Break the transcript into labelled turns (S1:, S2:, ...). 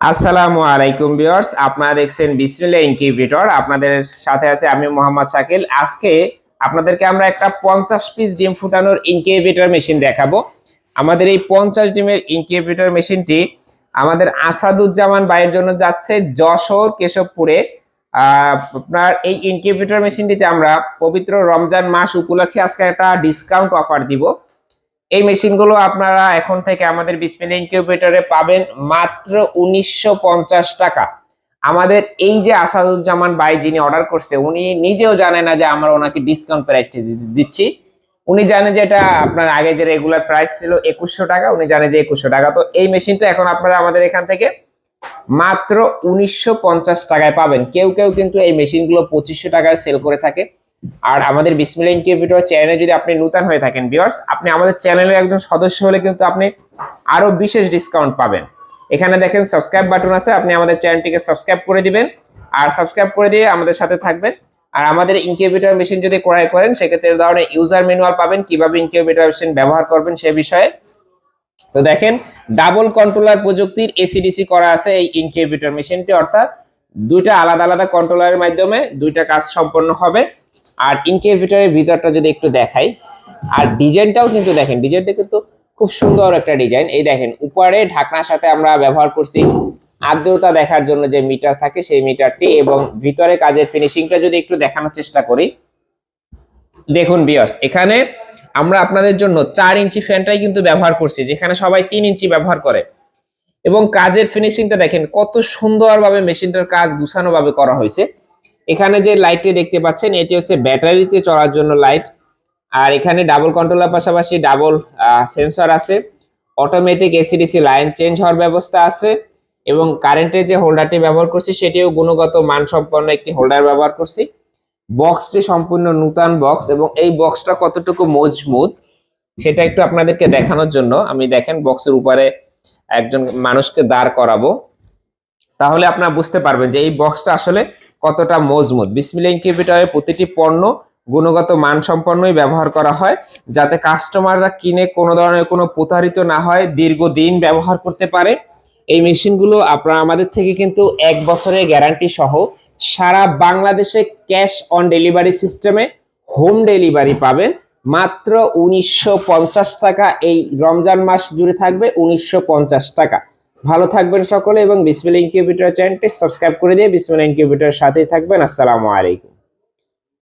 S1: আসসালামু আলাইকুম ভিউয়ার্স, আপনারা দেখছেন বিসমিল্লাহ ইনকিউবেটর। আপনাদের সাথে আছে আমি মোহাম্মদ শাকিল। আজকে আপনাদেরকে আমরা একটা পঞ্চাশ পিস ডিম ফুটানোর ইনকিউবেটর মেশিন দেখাবো। আমাদের এই পঞ্চাশ ডিমের ইনকিউবেটর মেশিনটি আমাদের আসাদুজ্জামান ভাইয়ের জন্য যাচ্ছে যশোর কেশবপুরে। আপনার এই ইনকিউবেটর মেশিনটিতে আমরা পবিত্র রমজান মাস উপলক্ষে আজকে একটা ডিসকাউন্ট অফার দিব। এই মেশিনগুলো আপনারা এখন থেকে আমাদের বিসমিল ইনকিউবেটরে পাবেন মাত্র উনিশশো পঞ্চাশ টাকা। আমাদের এই যে আসাদুজ্জামান ভাই যিনি অর্ডার করছে, উনি নিজেও জানে না যে আমরা ওনাকে ডিসকাউন্ট প্রাইস দিচ্ছি। উনি জানে যে এটা আপনার আগে যে রেগুলার প্রাইস ছিল একুশশো টাকা, উনি জানে যে একুশশো টাকা। তো এই মেশিনটা এখন আপনারা আমাদের এখান থেকে মাত্র উনিশশো পঞ্চাশ টাকায় পাবেন। কেউ কেউ কিন্তু এই মেশিনগুলো পঁচিশশো টাকায় সেল করে থাকে। আর আমাদের বিসমিল্লা ইনকিউবেটর চ্যানেলে যদি আপনি নতুন হয়ে থাকেন, ভিউয়ার্স, আপনি আমাদের চ্যানেলের একজন সদস্য হলে কিন্তু আপনি আরও বিশেষ ডিসকাউন্ট পাবেন। এখানে দেখেন সাবস্ক্রাইব বাটন আছে, আপনি আমাদের চ্যানেলটিকে সাবস্ক্রাইব করে দিবেন। আর সাবস্ক্রাইব করে দিয়ে আমাদের সাথে থাকবেন। আর আমাদের ইনকিউবেটর মেশিন যদি ক্রয় করেন, সেক্ষেত্রে ধরনের ইউজার ম্যানুয়াল পাবেন, কীভাবে ইনকিউবেটর মেশিন ব্যবহার করবেন সে বিষয়ে। তো দেখেন ডাবল কন্ট্রোলার প্রযুক্তির এসিডিসি করা আছে এই ইনকিউবেটর মেশিনটি অর্থাৎ দুইটা আলাদা আলাদা কন্ট্রোলারের মাধ্যমে দুইটা কাজ সম্পন্ন হবে। আর ইনকিউবেটরের ভিতরটা যদি একটু দেখাই, আর ডিজাইনটাও কিন্তু দেখেন ডিজাইনটা কিন্তু খুব সুন্দর একটা ডিজাইন এই দেখেন, উপরে ঢাকনার সাথে আমরা ব্যবহার করছি আর্দ্রতা দেখার জন্য যে মিটার থাকে সেই মিটারটি এবং ভিতরে কাজের ফিনিশিংটা যদি একটু দেখানোর চেষ্টা করি। দেখুন বিয়ার্স এখানে আমরা আপনাদের জন্য চার ইঞ্চি ফ্যানটাই কিন্তু ব্যবহার করছি, যেখানে সবাই তিন ইঞ্চি ব্যবহার করে। এবং কাজের ফিনিশিংটা দেখেন, কত সুন্দরভাবে মেশিনটার কাজ গুছানোভাবে করা হয়েছে। এখানে যে লাইটটি দেখতে পাচ্ছেন, এটি হচ্ছে ব্যাটারিতে চলার জন্য লাইট আর এখানে ডাবল কন্ট্রোলার পাশাপাশি ডাবল সেন্সর আছে। Automatic AC DC line change হওয়ার ব্যবস্থা আছে এবং কারেন্টের যে হোল্ডারটি ব্যবহার করছি, সেটিও গুণগত মানসম্পন্ন একটি হোল্ডার ব্যবহার করছি। বক্সটি সম্পূর্ণ নূতন বক্স এবং এই বক্সটা কতটুকু মজবুত, সেটা একটু আপনাদেরকে দেখানোর জন্য। আমি দেখেন বক্সের উপরে একজন মানুষকে দাঁড় করাবো। তাহলে আপনারা বুঝতে পারবেন যে এই বক্সটা আসলে কতটা মজবুত। বিসমিল্লা ইনকিউবেটরের প্রতিটি পণ্য গুণগত মানসম্পন্নই ব্যবহার করা হয়, যাতে কাস্টমাররা কিনে কোনো ধরনের কোনো প্রতারিত না হয়, দীর্ঘদিন ব্যবহার করতে পারে। এই মেশিনগুলো আপনারা আমাদের থেকে কিন্তু এক বছরের গ্যারান্টি সহ সারা বাংলাদেশে ক্যাশ অন ডেলিভারি সিস্টেমে হোম ডেলিভারি পাবেন। মাত্র উনিশশো পঞ্চাশ টাকা, এই রমজান মাস জুড়ে থাকবে উনিশশো পঞ্চাশ টাকা। ভালো থাকবেন সকলে এবং বিসমিল ইনকিউবেটর চ্যানেলটি সাবস্ক্রাইব করে দিয়ে বিসমিল ইনকিউবেটরের সাথেই থাকবেন। আসসালামু আলাইকুম।